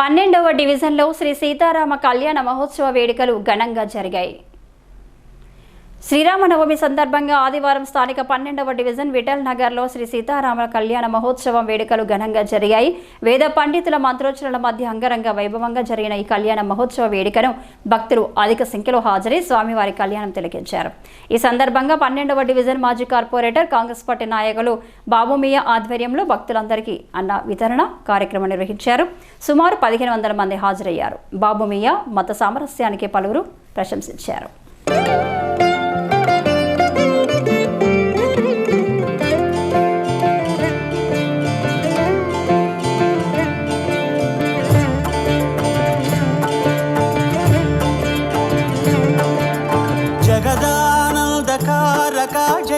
పన్నెండవ డివిజన్లో శ్రీ సీతారామ కళ్యాణ మహోత్సవ వేడుకలు ఘనంగా జరిగాయి. శ్రీరామనవమి సందర్భంగా ఆదివారం స్థానిక పన్నెండవ డివిజన్ విఠల్ నగర్లో శ్రీ సీతారామ కళ్యాణ మహోత్సవం వేడుకలు ఘనంగా జరిగాయి. వేద పండితుల మంత్రోచ్చరణల మధ్య అంగరంగ వైభవంగా జరిగిన ఈ కళ్యాణ మహోత్సవ వేడుకను భక్తులు అధిక సంఖ్యలో హాజరై స్వామివారి కళ్యాణం తిలకించారు. ఈ సందర్భంగా పన్నెండవ డివిజన్ మాజీ కార్పొరేటర్ కాంగ్రెస్ పార్టీ నాయకులు బాబుమియా ఆధ్వర్యంలో భక్తులందరికీ అన్న వితరణ కార్యక్రమం నిర్వహించారు. సుమారు పదిహేను వందల మంది హాజరయ్యారు. బాబుమియా మత సామరస్యానికి పలువురు ప్రశంసించారు.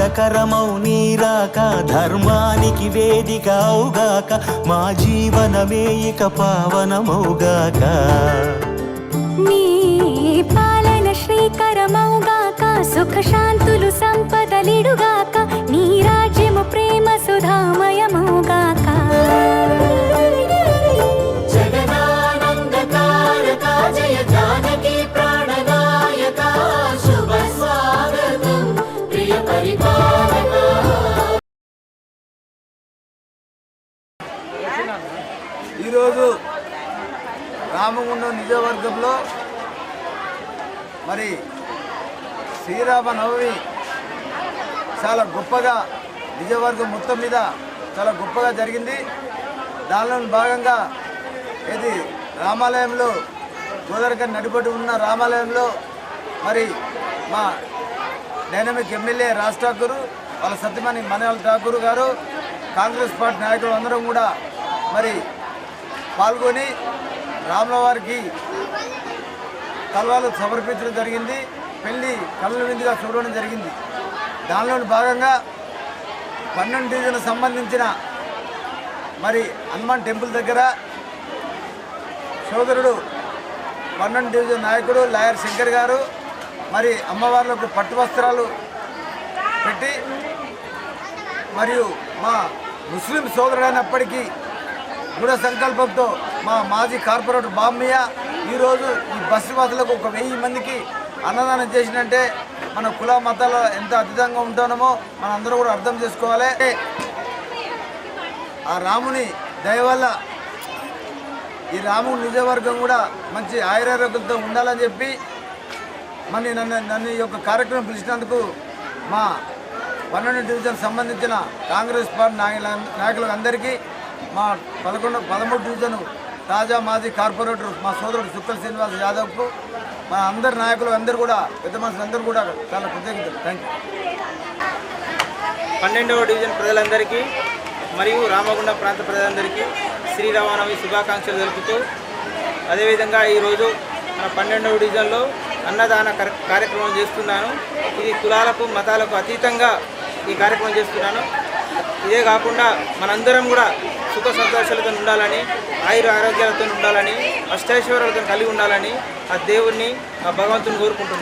మంగళకరమౌ నీరాక ధర్మానికి వేదిక అవుగాక మా జీవనమే ఇక పావనమౌగాక. నీ పాలన శ్రీకరమౌగాక సుఖ శాంతులు సంపదలిడుగాక నీ రాజ్యము ప్రేమ సుధామయమౌ? రామగుండం నిజవర్గంలో మరి శ్రీరామ నవమి చాలా గొప్పగా నిజవర్గం మొత్తం మీద చాలా గొప్పగా జరిగింది. దానిలో భాగంగా ఇది రామాలయంలో గోదావరికని నడిపడి ఉన్న రామాలయంలో మరి మా డైనమిక్ ఎమ్మెల్యే రాజ్ ఠాకూర్ వాళ్ళ సత్యమణి మనయాల ఠాకూర్ గారు కాంగ్రెస్ పార్టీ నాయకులు అందరం కూడా మరి పాల్గొని రాముల వారికి కల్వాలు సమర్పించడం జరిగింది. పెళ్ళి కళ్ళ విందుగా చూడడం జరిగింది. దానిలోని భాగంగా పన్నెండు డివిజన్ సంబంధించిన మరి హనుమాన్ టెంపుల్ దగ్గర సోదరుడు పన్నెండు డివిజన్ నాయకుడు లాయర్ శంకర్ గారు మరి అమ్మవార్లకు పట్టు వస్త్రాలు పెట్టి మరియు మా ముస్లిం సోదరుడైనప్పటికీ దృఢ సంకల్పంతో మా మాజీ కార్పొరేటర్ బామ్మయ్య ఈరోజు ఈ బస్సు వాసులకు ఒక వెయ్యి మందికి అన్నదానం చేసినంటే మన కుల మతాల ఎంత అద్భుతంగా ఉంటామో మన అందరూ కూడా అర్థం చేసుకోవాలి. ఆ రాముని దయ వల్ల ఈ రాము నిజవర్గం కూడా మంచి ఆయురారోగ్యంతో ఉండాలని చెప్పి మరి నన్ను నన్ను ఈ యొక్క కార్యక్రమం పిలిచినందుకు మా పన్నెండు డివిజన్ సంబంధించిన కాంగ్రెస్ పార్టీ నాయకుల మా పదకొండు పదమూడు డివిజన్ తాజా మాజీ కార్పొరేటర్ మా సోదరుడు సుక్కల శ్రీనివాస్ యాదవ్కు మా అందరి నాయకులు అందరూ కూడా పెద్ద మనుషులు అందరూ కూడా చాలా కృతజ్ఞతలు. థ్యాంక్ యూ పన్నెండవ డివిజన్ ప్రజలందరికీ మరియు రామగుండ ప్రాంత ప్రజలందరికీ శ్రీరామనవమి శుభాకాంక్షలు తెలుపుతూ అదేవిధంగా ఈరోజు మన పన్నెండవ డివిజన్లో అన్నదాన కార్యక్రమం చేస్తున్నాను. ఇది కులాలకు మతాలకు అతీతంగా ఈ కార్యక్రమం చేస్తున్నాను. ఇదే కాకుండా మనందరం కూడా సుఖ సంతోషాలతో ఉండాలని ఆయుర ఆరోగ్యాలతో ఉండాలని అష్టైశ్వర్యాలతో కలిగి ఉండాలని ఆ దేవుణ్ణి ఆ భగవంతుని కోరుకుంటున్నాను